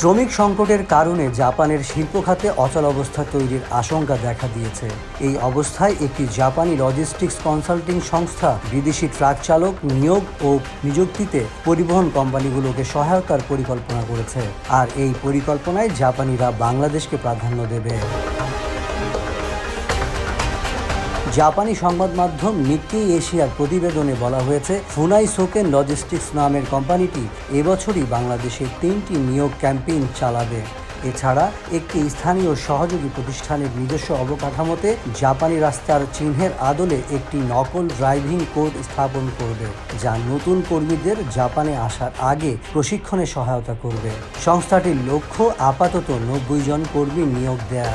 শ্রমিক সংকটের কারণে জাপানের শিল্প খাতে অচল অবস্থা তৈরির আশঙ্কা দেখা দিয়েছে। এই অবস্থায় একটি জাপানি লজিস্টিক্স কনসাল্টিং সংস্থা বিদেশি ট্রাক চালক নিয়োগ ও নিযুক্তিতে পরিবহন কোম্পানিগুলোকে সহায়তার পরিকল্পনা করেছে। আর এই পরিকল্পনায় জাপানিরা বাংলাদেশকে প্রাধান্য দেবে। জাপানি সংবাদ মাধ্যম নিক্কি এশিয়ার প্রতিবেদনে বলা হয়েছে ফুনাই সোকেন লজিস্টিক্স নামের কোম্পানিটি এবছরই বাংলাদেশে তিনটি নিয়োগ ক্যাম্পেইন চালাবে। এছাড়া একটি স্থানীয় সহযোগী প্রতিষ্ঠানের নিজস্ব অবকাঠামোতে জাপানি রাস্তার চিহ্নের আদলে একটি নকল ড্রাইভিং কোড স্থাপন করবে, যা নতুন কর্মীদের জাপানে আসার আগে প্রশিক্ষণে সহায়তা করবে। সংস্থাটির লক্ষ্য আপাতত নব্বই জন কর্মী নিয়োগ দেয়া।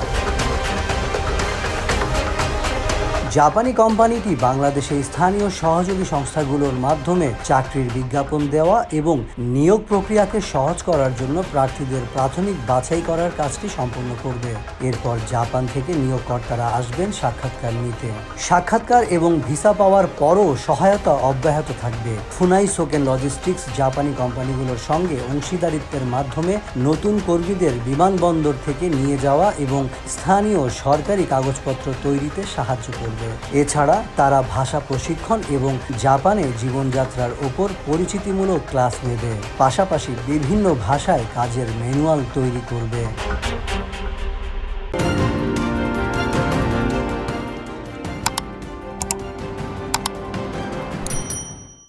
জাপানি কোম্পানিটি বাংলাদেশে স্থানীয় সহযোগী সংস্থাগুলোর মাধ্যমে চাকরির বিজ্ঞাপন দেওয়া এবং নিয়োগ প্রক্রিয়াকে সহজ করার জন্য প্রার্থীদের প্রাথমিক বাছাই করার কাজটি সম্পন্ন করবে। এরপর জাপান থেকে নিয়োগকর্তারা আসবেন সাক্ষাৎকার নিতে। সাক্ষাৎকার এবং ভিসা পাওয়ার পরও সহায়তা অব্যাহত থাকবে। ফুনাই সোকেন লজিস্টিক্স জাপানি কোম্পানিগুলোর সঙ্গে অংশীদারিত্বের মাধ্যমে নতুন কর্মীদের বিমানবন্দর থেকে নিয়ে যাওয়া এবং স্থানীয় সরকারি কাগজপত্র তৈরিতে সাহায্য করবে। এছাড়া তারা ভাষা প্রশিক্ষণ এবং জাপানে জীবনযাত্রার ওপর পরিচিতিমূলক ক্লাস নেবে। পাশাপাশি বিভিন্ন ভাষায় কাজের ম্যানুয়াল তৈরি করবে।